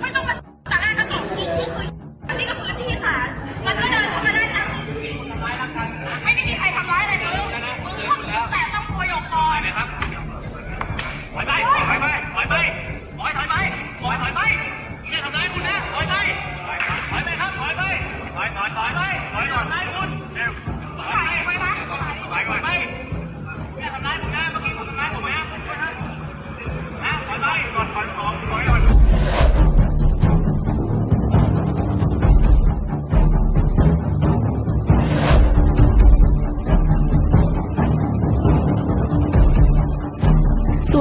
ไม่ต้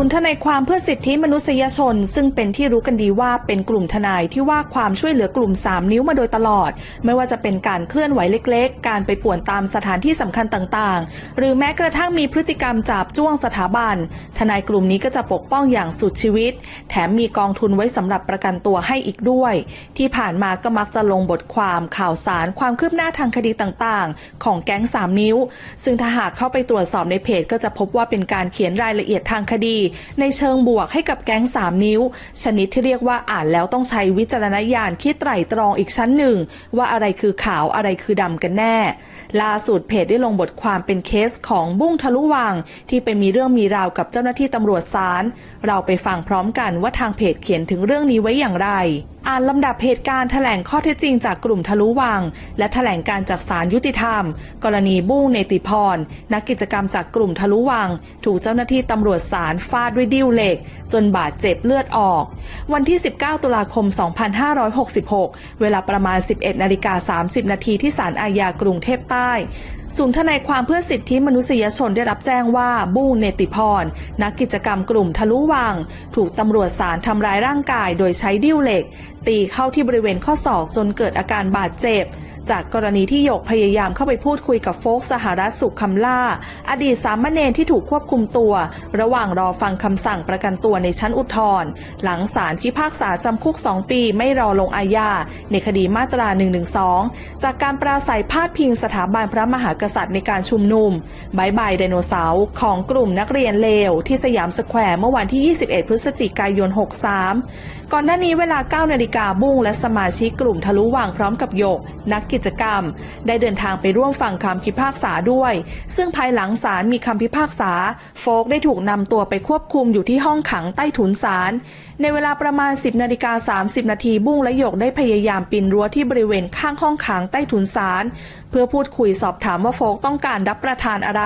ย์ทนายความเพื่อสิทธิมนุษยชน ซึ่งเป็นที่รู้กันดีว่าเป็นกลุ่มทนายที่ว่าความช่วยเหลือกลุ่ม 3 นิ้วมาโดยตลอด ไม่ว่าจะเป็นการเคลื่อนไหวเล็กๆ การไปป่วนตามสถานที่สำคัญต่างๆ หรือแม้กระทั่งมีพฤติกรรมจับจ้วงสถาบัน ทนายกลุ่มนี้ก็จะปกป้องอย่างสุดชีวิต แถมมีกองทุนไว้สำหรับประกันตัวให้อีกด้วย ที่ผ่านมาก็มักจะลงบทความข่าวสารความคืบหน้าทางคดีต่างๆ ของแก๊ง 3 นิ้ว ซึ่งถ้าหากเข้าไปตรวจสอบในเพจก็จะพบว่าเป็นการเขียนรายละเอียดทางคดีในเชิงบวกให้กับแก๊ง 3 นิ้ว ชนิดที่เรียกว่าอ่านแล้วต้องใช้วิจารณญาณคิดไตร่ตรองอีกชั้นหนึ่ง ว่าอะไรคือขาวอะไรคือดำกันแน่ ล่าสุดเพจได้ลงบทความเป็นเคสของบุ้งทะลุวัง ที่ไปมีเรื่องมีราวกับเจ้าหน้าที่ตำรวจศาลเราไปฟังพร้อมกันว่าทางเพจเขียนถึงเรื่องนี้ไว้อย่างไร อ่านลำดับเหตุการณ์แถลงข้อเท็จจริงจากกลุ่มทะลุวัง และแถลงการจากศาลยุติธรรม กรณีบุ้งเนติพร นักกิจกรรมจากกลุ่มทะลุวัง ถูกเจ้าหน้าที่ตำรวจศาลฟาดด้วยดิ้วเหล็ก จนบาดเจ็บเลือดออก วันที่ 19 ตุลาคม 2566 เวลาประมาณ 11นาฬิกา30นาทีที่ศาลอาญากรุงเทพใต้ ศูนย์ทนายความเพื่อสิทธิมนุษยชนได้รับแจ้งว่าบุ้งเนติพร นักกิจกรรมกลุ่มทะลุวัง ถูกตำรวจสารทำร้ายร่างกายโดยใช้ดิ้วเหล็ก ตีเข้าที่บริเวณข้อศอกจนเกิดอาการบาดเจ็บ จากกรณีที่หยกพยายามเข้าไปพูดคุยกับโฟกสหรัฐสุขคำล่า อดีตสามเณรที่ถูกควบคุมตัว ระหว่างรอฟังคำสั่งประกันตัวในชั้นอุทธรณ์หลังศาลพิพากษาจำคุก 2 ปีไม่รอลงอาญาในคดีมาตรา 112 จากการปราศัยพาดพิงสถาบันพระมหากษัตริย์ในการชุมนุมบายบายไดโนเสาร์ของกลุ่มนักเรียนเลว ที่สยามสแควร์เมื่อวันที่ 21 พฤศจิกายน 63 ก่อนหน้านี้เวลา 9 นาฬิกาบุ้งและสมาชิกกลุ่มทะลุวังพร้อมกับโยก นักกิจกรรม ได้เดินทางไปร่วมฟังคำพิพากษาด้วย ซึ่งภายหลังศาลมีคำพิพากษา โฟกได้ถูกนำตัวไปควบคุมอยู่ที่ห้องขังใต้ถุนศาล ในเวลาประมาณ 10นาฬิกา30 นาทีบุ้งและโยกได้พยายามปีนรั้วที่บริเวณข้างห้องขังใต้ถุนศาลเพื่อพูดคุยสอบถามว่าโฟกต้องการรับประทานอะไร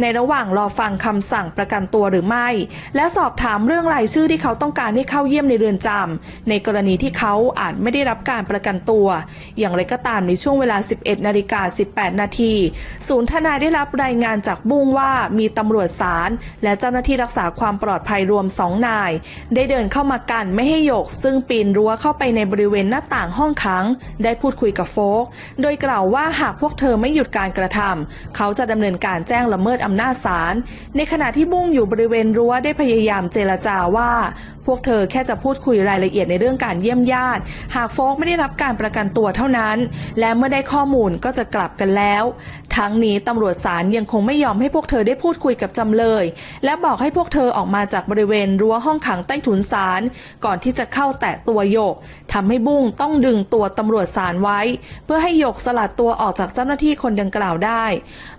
ในระหว่างรอฟังคำสั่งประกันตัวหรือไม่ และสอบถามเรื่องรายชื่อที่เขาต้องการให้เข้าเยี่ยมในเรือนจำในกรณีที่เขาอาจไม่ได้รับการประกันตัว อย่างไรก็ตามในช่วงเวลา 11นาฬิกา18 นาทีศูนย์ทนายได้รับรายงานจากบุ้งว่ามีตำรวจศาลและเจ้าหน้าที่รักษาความปลอดภัยรวม2นาย ได้เดินเข้ามากันไม่ให้หยกซึ่งปีนรั้วเข้าไปในบริเวณหน้าต่างห้องขัง ได้พูดคุยกับโฟก โดยกล่าวว่าหากพวกเธอไม่หยุดการกระทำเขาจะดำเนินการแจ้งละเมิดอำนาจศาล ในขณะที่บุ้งอยู่บริเวณรั้วได้พยายามเจรจาว่า พวกเธอแค่จะพูดคุยรายละเอียดในเรื่องการเยี่ยมญาติ หากโฟกไม่ได้รับการประกันตัวเท่านั้น และเมื่อได้ข้อมูลก็จะกลับกันแล้ว ทั้งนี้ตำรวจศาลยังคงไม่ยอมให้พวกเธอได้พูดคุยกับจำเลย และบอกให้พวกเธอออกมาจากบริเวณรั้วห้องขังใต้ถุนศาลก่อนที่จะเข้าแตะตัวโยกทำให้บุ้งต้องดึงตัวตำรวจสารไว้ เพื่อให้โยกสลัดตัวออกจากเจ้าหน้าที่คนดังกล่าวได้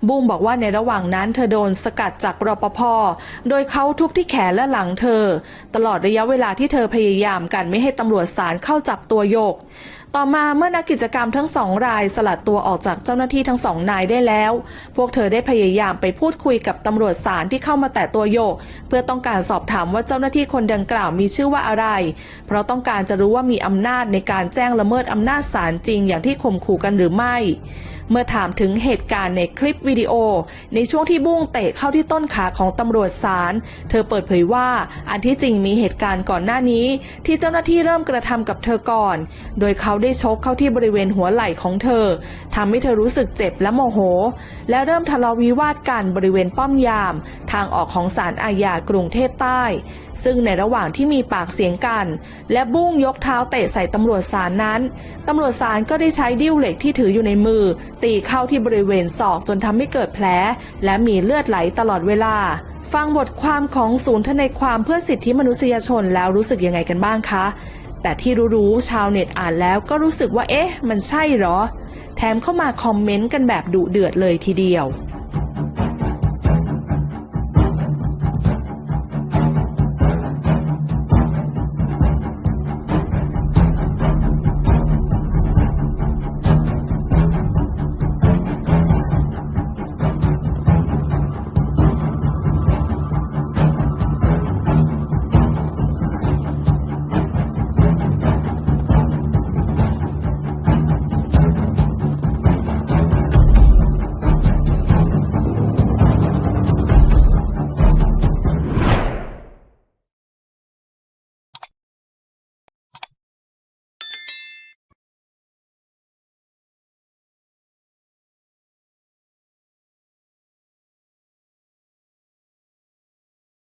บุ้งบอกว่าในระหว่างนั้นเธอโดนสกัดจากรปภโดยเขาทุบที่แขนและหลังเธอ ตลอดระยะเวลาที่เธอพยายามกันไม่ให้ตำรวจสารเข้าจับตัวโยกต่อมาเมื่อนักกิจกรรมทั้งสองรายสลัดตัวออกจากเจ้าหน้าที่ทั้งสองนายได้แล้ว พวกเธอได้พยายามไปพูดคุยกับตำรวจศาลที่เข้ามาแตะตัวโยก เพื่อต้องการสอบถามว่าเจ้าหน้าที่คนดังกล่าวมีชื่อว่าอะไร เพราะต้องการจะรู้ว่ามีอำนาจในการแจ้งละเมิดอำนาจศาลจริงอย่างที่ข่มขู่กันหรือไม่ เมื่อถามถึงเหตุการณ์ในคลิปวิดีโอ ในช่วงที่บุ้งเตะเข้าที่ต้นขาของตำรวจศาลเธอเปิดเผยว่าอันที่จริงมีเหตุการณ์ก่อนหน้านี้ ที่เจ้าหน้าที่เริ่มกระทำกับเธอก่อน โดยเขาได้ชกเข้าที่บริเวณหัวไหล่ของเธอทำให้เธอรู้สึกเจ็บและโมโห และเริ่มทะเลาะวิวาทกันบริเวณป้อมยาม ทางออกของศาลอาญากรุงเทพใต้ ซึ่งในระหว่างที่มีปากเสียงกัน และบุ้งยกเท้าเตะใส่ตำรวจศาลนั้น ตำรวจศาลก็ได้ใช้ดิ้วเหล็กที่ถืออยู่ในมือ ตีเข้าที่บริเวณศอกจนทำให้เกิดแผล และมีเลือดไหลตลอดเวลา ฟังบทความของศูนย์ทนายความเพื่อสิทธิมนุษยชนแล้วรู้สึกยังไงกันบ้างคะ แต่ที่รู้ๆชาวเน็ตอ่านแล้วก็รู้สึกว่าเอ๊ะ มันใช่เหรอ แถมเข้ามาคอมเมนต์กันแบบดุเดือดเลยทีเดียว